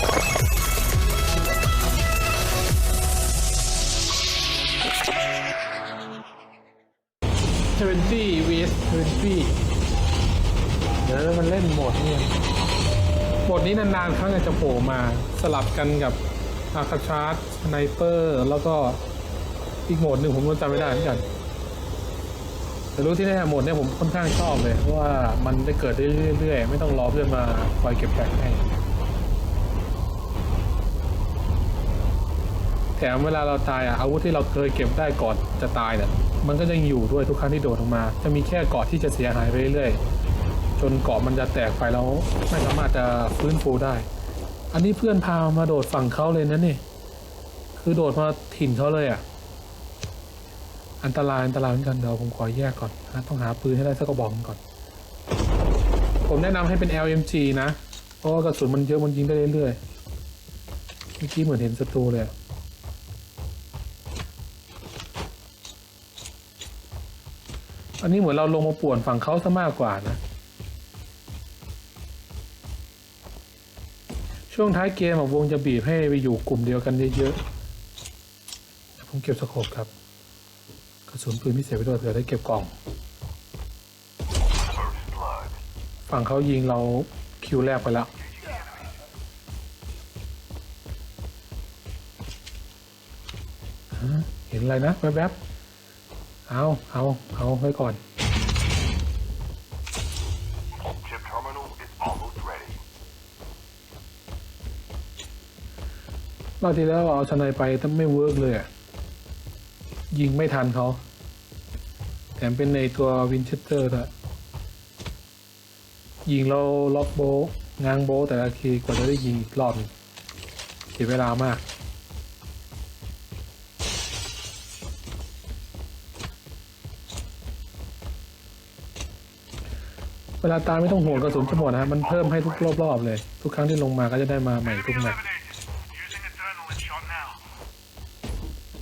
เทเวนตี้ vs เทเวนตี้เดี๋ยวมันเล่นโหมดเนี่ยโหมดนี้นานๆครั้งจะโผล่มาสลับกันกับอาคาชาร์ดสไนเปอร์ แล้วก็อีกโหมดหนึ่งผมก็จำไม่ได้เหมือนกัน แต่รู้ที่แน่โหมดเนี้ยผมค่อนข้างชอบเลย เพราะว่ามันได้เกิดเรื่อยๆ ไม่ต้องรอเพื่อนมาคอยเก็บแท็กให้ แถมเวลาเราตายอะอาวุธที่เราเคยเก็บได้ก่อนจะตายเนี่ยมันก็ยังอยู่ด้วยทุกครั้งที่โดดออกมา จะมีแค่เกาะที่จะเสียหายไปเรื่อยๆจนเกาะมันจะแตกไปแล้วไม่สามารถจะฟื้นฟูได้ อันนี้เพื่อนพามาโดดฝั่งเขาเลยนะนี่ คือโดดมาถิ่นเขาเลยอะอันตรายอันตรายเหมือนกันเดี๋ยวผมขอแยกก่อนนะต้องหาปืนให้ได้สักกระบอกก่อน ผมแนะนำให้เป็น LMG นะเพราะกระสุนมันเยอะมันยิงได้เรื่อยๆเมื่อกี้เหมือนเห็นศัตรูเลย อันนี้เหมือนเราลงมาป่วนฝั่งเขาซะมากกว่านะ ช่วงท้ายเกมวงจะบีบให้ไปอยู่กลุ่มเดียวกันเยอะๆผมเก็บสโคปครับ กระสุนปืนพิเศษไปด้วยเผื่อได้เก็บกล่อง ฝั่งเขายิงเราคิวแรกไปแล้วเห็นอะไรนะแวบๆ เอาเอาเอาไว้ก่อน Chip terminal is almost ready. รอบที่แล้วเอาชนายไปแต่ไม่เวิร์กเลยอะยิงไม่ทันเขา แถมเป็นในตัววินเชสเตอร์ด้วยยิงเราล็อกโบะง้างโบะแต่ละทีกว่าจะได้ยิงอีกรอบหนึ่งเสียเวลามาก เวลาตายไม่ต้องห่วงกระสุนจะหมดนะฮะมันเพิ่มให้ทุกรอบๆเลย ทุกครั้งที่ลงมาก็จะได้มาใหม่ทุกแมตช์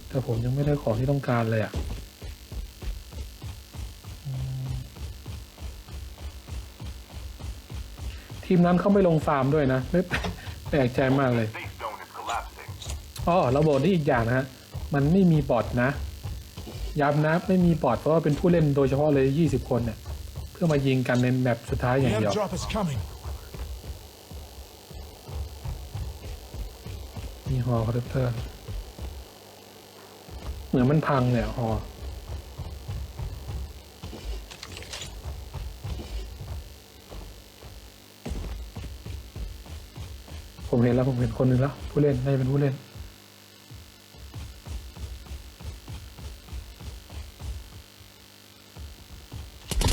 แต่ผมยังไม่ได้ของที่ต้องการเลยอะทีมนั้นเขาไม่ลงฟาร์มด้วยนะไม่แปลกใจมากเลยอ๋อระบบนี่อีกอย่างนะฮะมันไม่มีบอทนะย้ำนะไม่มีบอทเพราะว่าเป็นผู้เล่นโดยเฉพาะเลย 20 คนเนี่ย พื่อมายิงกันในแมปสุดท้ายอ The ย่างเดียว airdrop is coming. มีฮอคอร์เตอร์เหมือนมันพังเนี่ยฮอผมเห็นแล้วผมเห็นคนหนึ่งแล้ว ผู้เล่นน่าจะเป็นผู้เล่น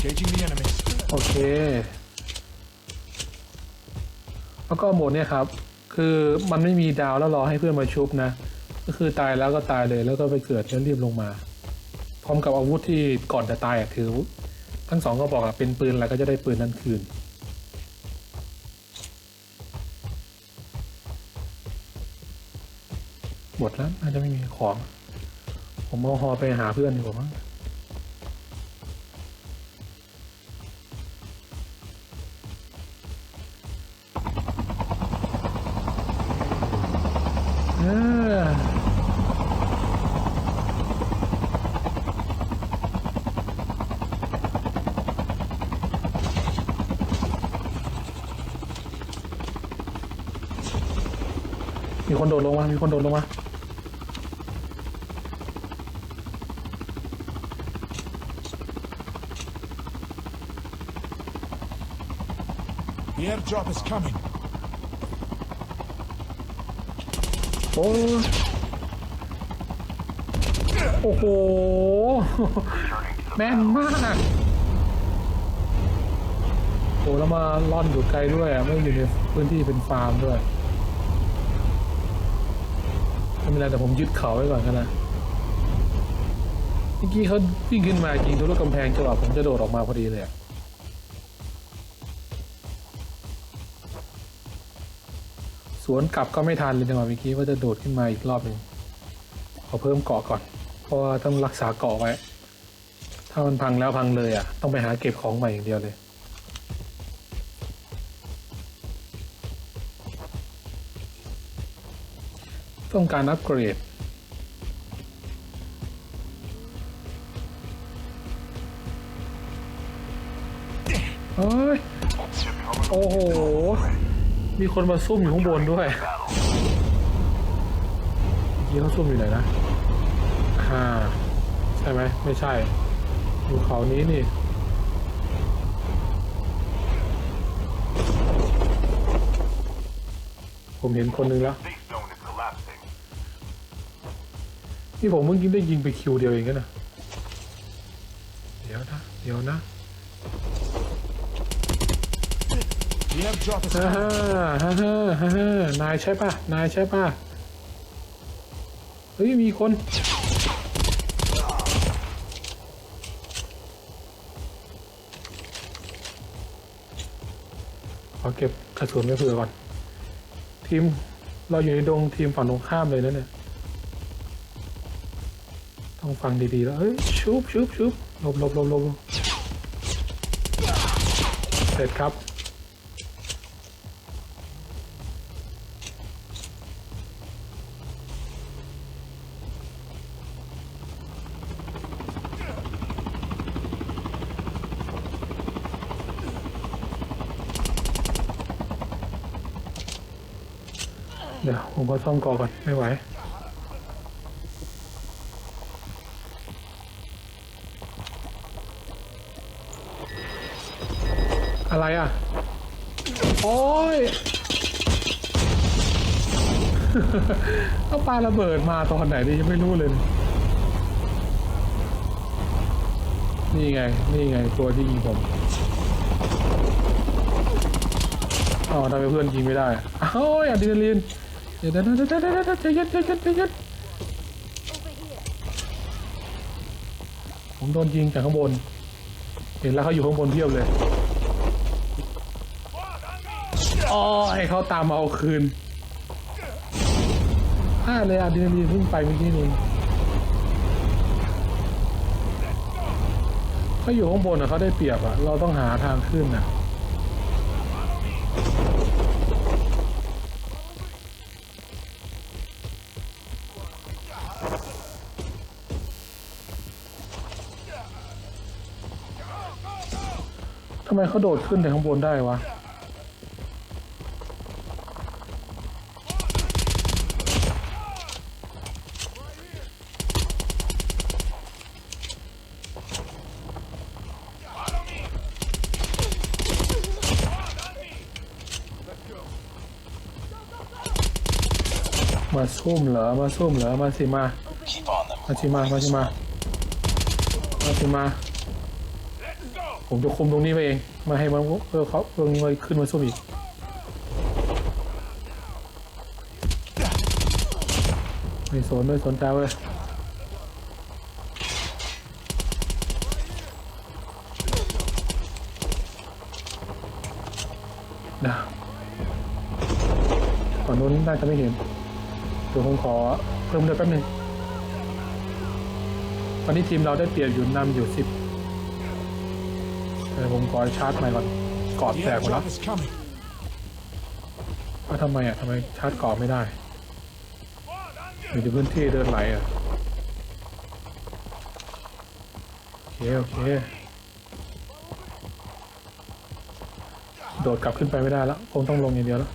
Engaging the enemies. โอเค แล้วก็โหมดเนี่ยครับ คือมันไม่มีดาวแล้วรอให้เพื่อนมาชุบนะ ก็คือตายแล้วก็ตายเลยแล้วก็ไปเกิดแล้วรีบลงมา พร้อมกับอาวุธที่ก่อนจะตายอะถือ ทั้งสองก็บอกอะเป็นปืนอะไรก็จะได้ปืนนั้นคืน หมดแล้วน่าจะไม่มีของ ผมเอาฮอไปหาเพื่อนดีกว่ามั้ง คนโดดลงมา มีคนโดดลงมา The airdrop is coming. โอ้ยโอ้โห แม่นมาก โอ้แล้วมาล่อนอยู่ไกลด้วยอะ ไม่อยู่ในพื้นที่เป็นฟาร์มด้วย ไม่ เป็นไรแต่ผมยึดเขาไว้ก่อนกันนะเมื่อกี้เขาวิ่งขึ้นมายิงทะลุกำแพงจังหวะผมจะโดดออกมาพอดีเลยอะสวนกลับก็ไม่ทันเลยจังหวะเมื่อกี้ว่าจะโดดขึ้นมาอีกรอบหนึ่งขอเพิ่มเกาะก่อน เพราะว่าต้องรักษาเกาะไว้ ถ้ามันพังแล้วพังเลยอะ ต้องไปหาเก็บของใหม่อย่างเดียวเลย ต้องการอัปเกรด เฮ้ย โอ้โห มีคนมาซุ่มอยู่ข้างบนด้วยเมื่อกี้เขาซุ่มอยู่ไหนนะอ่าใช่ไหม ไม่ใช่ อยู่เขานี้นี่ผมเห็นคนหนึ่งแล้ว นี่ผมเมื่อกี้ได้ยิงไปคิวเดียวเองนะ เดี๋ยวนะ เดี๋ยวนะ The airdrop is ฮ่าฮ่าฮ่าฮ่าฮ่านายใช่ป่ะ นายใช่ป่ะ เฮ้ย มีคน ขอเก็บกระสุนไว้เผื่อก่อน ทีม เราอยู่ในดงทีมฝั่งตรงข้ามเลยนะเนี่ย ต้องฟังดีๆแล้วเฮ้ยชุบชุบชุบหลบหลบหลบหลบเสร็จครับเดี๋ยวผมก็ซ่อมกอก่อน ไม่ไหว อะไรอะ โอ้ยเอาปาระเบิดมาตอนไหนดิยังไม่รู้เลย นี่ไง นี่ไง ตัวที่ยิงผมอ๋อทำไมเพื่อนยิงไม่ได้อ้าวอะดรีนาลีนเดี๋ยวเดี๋ยวเดี๋ยวเดี๋ยวเดี๋ยวเดี๋ยวใจเย็นใจเย็นใจเย็นผมโดนยิงจากข้างบน ห็นแล้วเขาอยู่ข้างบนเพียบเลยอ๋อให้เขาตามมาเอาคืนพลาดเลยอะดรีนาลีนเพิ่งไปเมื่อกี้นี้เขาอยู่ข้างบนอะเขาได้เปรียบอะเราต้องหาทางขึ้นอะ ไมเขาโดดขึ้นแต่ข้างบนได้วะ มาซุ่มเหรอ มาซุ่มเหรอ มาสิมา Keep on them. มาสิมา มาสิมา มาสิมา ผมจะคุมตรงนี้ไปเองมาให้มันเออเขาตรงนี้มาขึ้นมาซุ่มอีกไม่สนไม่สนใจเว้ยนะฝั่งนู้นน่าจะไม่เห็นเดี๋ยวผมขอเพิ่มเลือดแป๊บนึงตอนนี้ทีมเราได้เปรียบอยู่นำอยู่สิบ เดี๋ยวผมขอชาร์จใหม่ก่อนกอดแตกหมดแล้ว airdrop is coming. ว่าทำไมอะทำไมชาร์จกอดไม่ได้อยู่ในพื้นที่เดินไหลอะโอเคโอเคโดดกลับขึ้นไปไม่ได้แล้วคงต้องลงอย่างเดียวแล้ว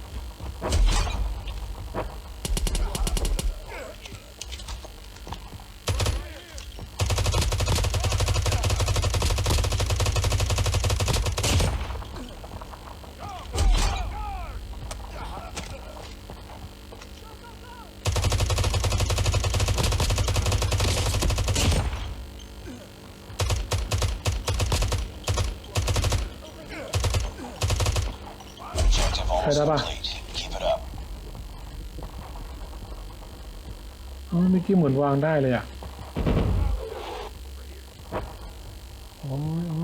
อ๋อเมื่อกี้เหมือนวางได้เลยอะโอ้ยโอ้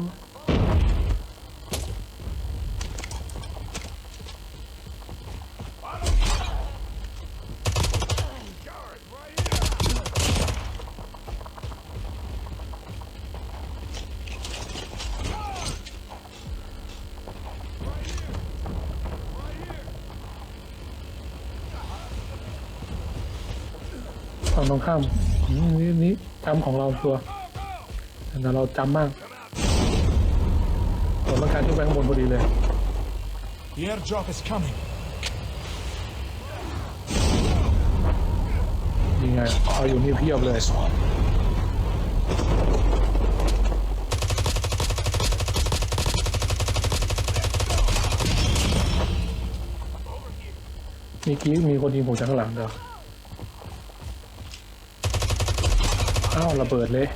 ฝั่งตรงข้ามอืมนี่นี่จำของเราตัวแต่เราจำมากผมต้องการที่แบงค์บนพอดีเลย The airdrop is coming. นี่ไงเอาอยู่นี่เพียบเลย This one. มีกี้มีคนยิงผมจากข้างหลังเด้อ อ้าวระเบิดเลย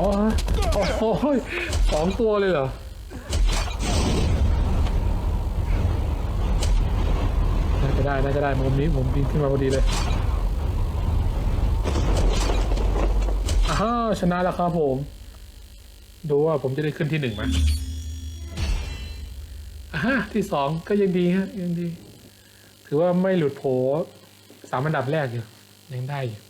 อ๋อฮะโอ้โหสองตัวเลยเหรอน่าจะได้ น่าจะได้มุมนี้ผมบินขึ้นมาพอดีเลยอ้าวชนะแล้วครับผม ดูว่าผมจะได้ขึ้นที่หนึ่งไหมอ่าที่สองก็ยังดีฮะยังดี ถือว่าไม่หลุดโผสามอันดับแรกอยู่ยังได้อยู่